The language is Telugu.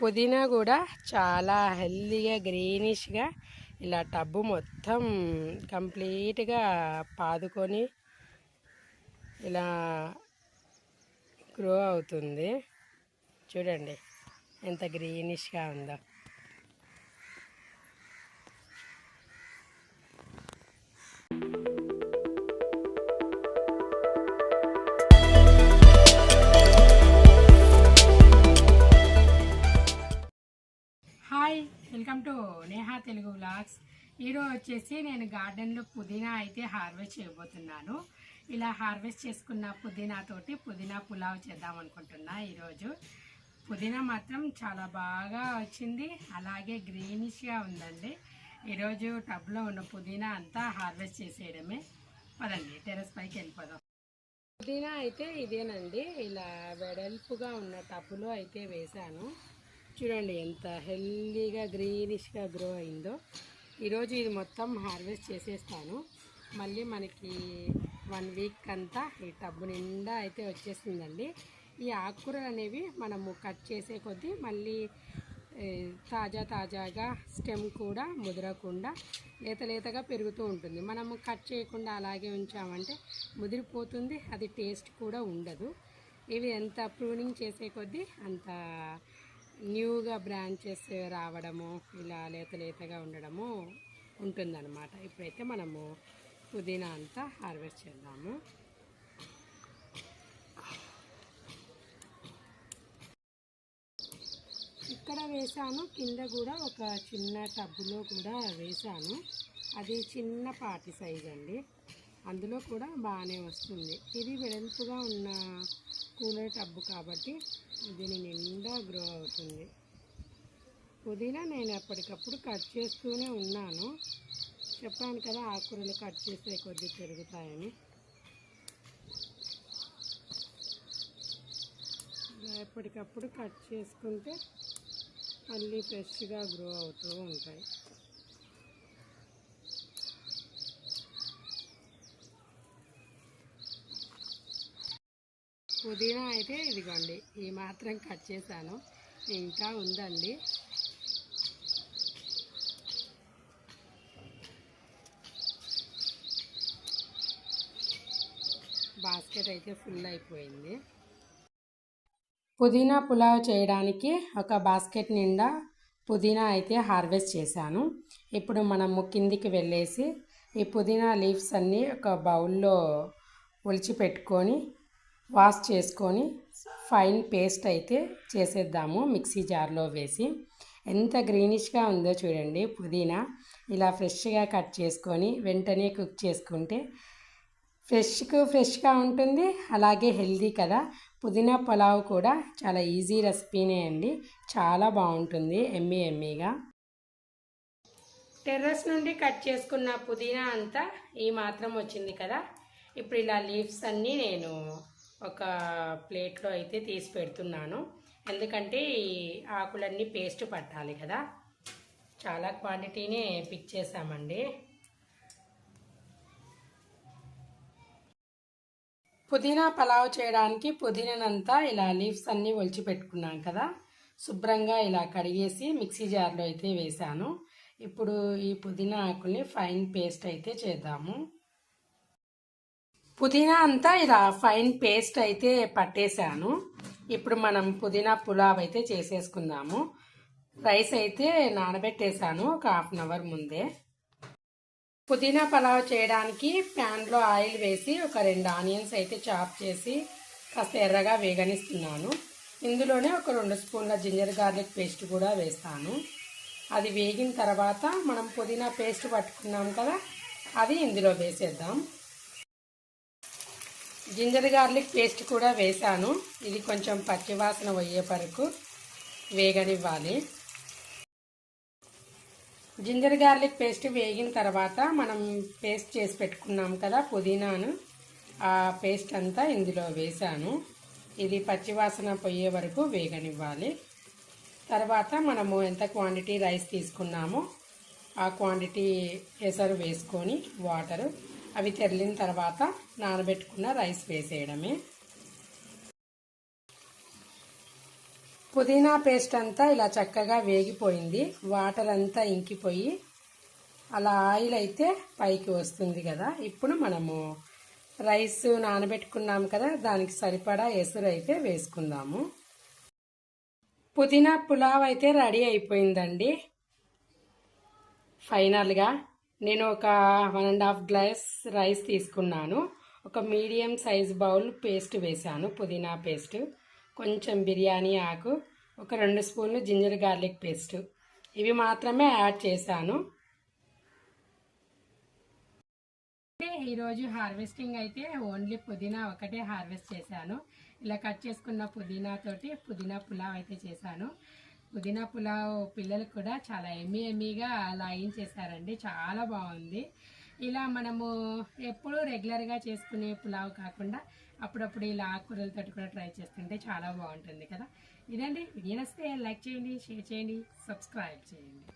పుదీనా కూడా చాలా హెల్దీగా గ్రీనిష్గా ఇలా టబ్బు మొత్తం కంప్లీట్గా పాదుకొని ఇలా గ్రో అవుతుంది. చూడండి ఎంత గ్రీనిష్గా ఉందో. టు నేహా తెలుగు బ్లాగ్స్ ఈరోజు వచ్చేసి నేను గార్డెన్లో పుదీనా అయితే హార్వెస్ట్ చేయబోతున్నాను. ఇలా హార్వెస్ట్ చేసుకున్న పుదీనా తోటి పుదీనా పులావ్ చేద్దాం అనుకుంటున్నా ఈరోజు. పుదీనా మాత్రం చాలా బాగా వచ్చింది. అలాగే గ్రీనిష్గా ఉందండి. ఈరోజు టబ్లో ఉన్న పుదీనా అంతా హార్వెస్ట్ చేసేయడమే. పదండి టెరస్ పైకి వెళ్ళిపోదాం. పుదీనా అయితే ఇదేనండి. ఇలా వెడల్పుగా ఉన్న టబ్బులో అయితే వేశాను. చూడండి ఎంత హెల్దీగా గ్రీనిష్గా గ్రో అయిందో. ఈరోజు ఇది మొత్తం హార్వెస్ట్ చేసేస్తాను. మళ్ళీ మనకి వన్ వీక్ అంతా ఈ టబ్బు నిండా అయితే వచ్చేసిందండి. ఈ ఆకుకూరలు అనేవి మనము కట్ చేసే కొద్దీ మళ్ళీ తాజా తాజాగా స్టెమ్ కూడా ముదరకుండా లేత లేతగా పెరుగుతూ ఉంటుంది. మనము కట్ చేయకుండా అలాగే ఉంచామంటే ముదిరిపోతుంది అది టేస్ట్ కూడా ఉండదు. ఇవి ఎంత ప్రూనింగ్ చేసే కొద్దీ అంత న్యూగా బ్రాంచెస్ రావడము ఇలా లేత లేతగా ఉండడము ఉంటుందన్నమాట. ఇప్పుడైతే మనము పుదీనా అంతా హార్వెస్ట్ చేద్దాము. ఇక్కడ వేసాను కింద కూడా ఒక చిన్న టబ్బులో కూడా వేసాను అది చిన్న పాటి సైజ్ అండి. అందులో కూడా బాగానే వస్తుంది. ఇది వెడల్పుగా ఉన్న కూలర్ టబ్బు కాబట్టి దీని నిండా గ్రో అవుతుంది. పుదీనా నేను ఎప్పటికప్పుడు కట్ చేస్తూనే ఉన్నాను. చెప్పాను కదా ఆకుకూరలు కట్ చేసే కొద్దిగా పెరుగుతాయని. ఇలా ఎప్పటికప్పుడు కట్ చేసుకుంటే మళ్ళీ ఫ్రెష్గా గ్రో అవుతూ ఉంటాయి. పుదీనా అయితే ఇదిగోండి ఈ మాత్రం కట్ చేశాను. ఇంకా ఉందండి. బాస్కెట్ అయితే ఫుల్ అయిపోయింది. పుదీనా పులావ్ చేయడానికి ఒక బాస్కెట్ నిండా పుదీనా అయితే హార్వెస్ట్ చేశాను. ఇప్పుడు మనము కిందికి వెళ్ళేసి ఈ పుదీనా లీవ్స్ అన్నీ ఒక బౌల్లో ఒలిచి పెట్టుకొని వాష్ చేసుకొని ఫైన్ పేస్ట్ అయితే చేసేద్దాము మిక్సీ జార్లో వేసి. ఎంత గ్రీనిష్గా ఉందో చూడండి పుదీనా. ఇలా ఫ్రెష్గా కట్ చేసుకొని వెంటనే కుక్ చేసుకుంటే ఫ్రెష్కు ఫ్రెష్గా ఉంటుంది అలాగే హెల్దీ కదా. పుదీనా పులావ్ కూడా చాలా ఈజీ రెసిపీనే అండి. చాలా బాగుంటుంది ఎమ్మీ ఎమ్మీగా. టెర్రస్ నుండి కట్ చేసుకున్న పుదీనా అంతా ఈ మాత్రం వచ్చింది కదా. ఇప్పుడు ఇలా లీవ్స్ అన్నీ నేను ఒక ప్లేట్లో అయితే తీసి పెడుతున్నాను. ఎందుకంటే ఈ ఆకులన్నీ పేస్ట్ పట్టాలి కదా. చాలా క్వాంటిటీనే పిక్ చేసామండి పుదీనా పలావ్ చేయడానికి పుదీనానంతా ఇలా లీవ్స్ అన్నీ ఒలిచి పెట్టుకున్నాం కదా. శుభ్రంగా ఇలా కడిగేసి మిక్సీ జార్లో అయితే వేసాను ఇప్పుడు ఈ పుదీనా ఆకుల్ని ఫైన్ పేస్ట్ అయితే చేద్దాము. పుదీనా అంతా ఇలా ఫైన్ పేస్ట్ అయితే పట్టేశాను ఇప్పుడు మనం పుదీనా పులావ్ అయితే చేసేసుకుందాము. రైస్ అయితే నానబెట్టేశాను ఒక హాఫ్ అన్ అవర్ ముందే. పుదీనా పలావ్ చేయడానికి ప్యాన్లో ఆయిల్ వేసి ఒక రెండు ఆనియన్స్ అయితే చాప్ చేసి కాస్త ఎర్రగా వేగనిస్తున్నాను. ఇందులోనే ఒక రెండు స్పూన్ల జింజర్ గార్లిక్ పేస్ట్ కూడా వేస్తాను. అది వేగిన తర్వాత మనం పుదీనా పేస్ట్ పట్టుకున్నాం కదా అది ఇందులో వేసేద్దాం. జింజర్ గార్లిక్ పేస్ట్ కూడా వేసాను. ఇది కొంచెం పచ్చివాసన పోయే వరకు వేగనివ్వాలి. జింజర్ గార్లిక్ పేస్ట్ వేగిన తర్వాత మనం పేస్ట్ చేసి పెట్టుకున్నాం కదా పుదీనాను. ఆ పేస్ట్ అంతా ఇందులో వేసాను. ఇది పచ్చివాసన పోయే వరకు వేగనివ్వాలి. తర్వాత మనము ఎంత క్వాంటిటీ రైస్ తీసుకున్నామో ఆ క్వాంటిటీ ఎసరు వేసుకొని వాటరు అవి తెరిలిన తర్వాత నానబెట్టుకున్న రైస్ వేసేయడమే. పుదీనా పేస్ట్ అంతా ఇలా చక్కగా వేగిపోయింది. వాటర్ అంతా ఇంకిపోయి అలా ఆయిల్ అయితే పైకి వస్తుంది కదా. ఇప్పుడు మనము రైస్ నానబెట్టుకున్నాం కదా దానికి సరిపడా ఎసురు అయితే వేసుకుందాము. పుదీనా పులావ్ అయితే రెడీ అయిపోయిందండి. ఫైనల్గా నేను ఒక one and half glass rice తీసుకున్నాను. ఒక మీడియం సైజ్ బౌల్ పేస్ట్ వేశాను పుదీనా పేస్ట్ కొంచెం బిర్యానీ ఆకు ఒక రెండు స్పూన్లు జింజర్ గార్లిక్ పేస్ట్. ఇవి మాత్రమే యాడ్ చేశాను. ఈరోజు హార్వెస్టింగ్ అయితే ఓన్లీ పుదీనా ఒకటే హార్వెస్ట్ చేశాను. ఇలా కట్ చేసుకున్న పుదీనా తోటి పుదీనా పులావ్ అయితే చేశాను. పుదీనా పులావ్ పిల్లలకు కూడా చాలా ఎమ్మి ఎమ్మిగా లైన్ చేశారండి. చాలా బాగుంది. ఇలా మనము ఎప్పుడూ రెగ్యులర్గా చేసుకునే పులావ్ కాకుండా అప్పుడప్పుడు ఇలా ఆకుకూరలతో కూడా ట్రై చేస్తుంటే చాలా బాగుంటుంది కదా. ఇదండి. వీడియో నచ్చితే లైక్ చేయండి షేర్ చేయండి సబ్స్క్రైబ్ చేయండి.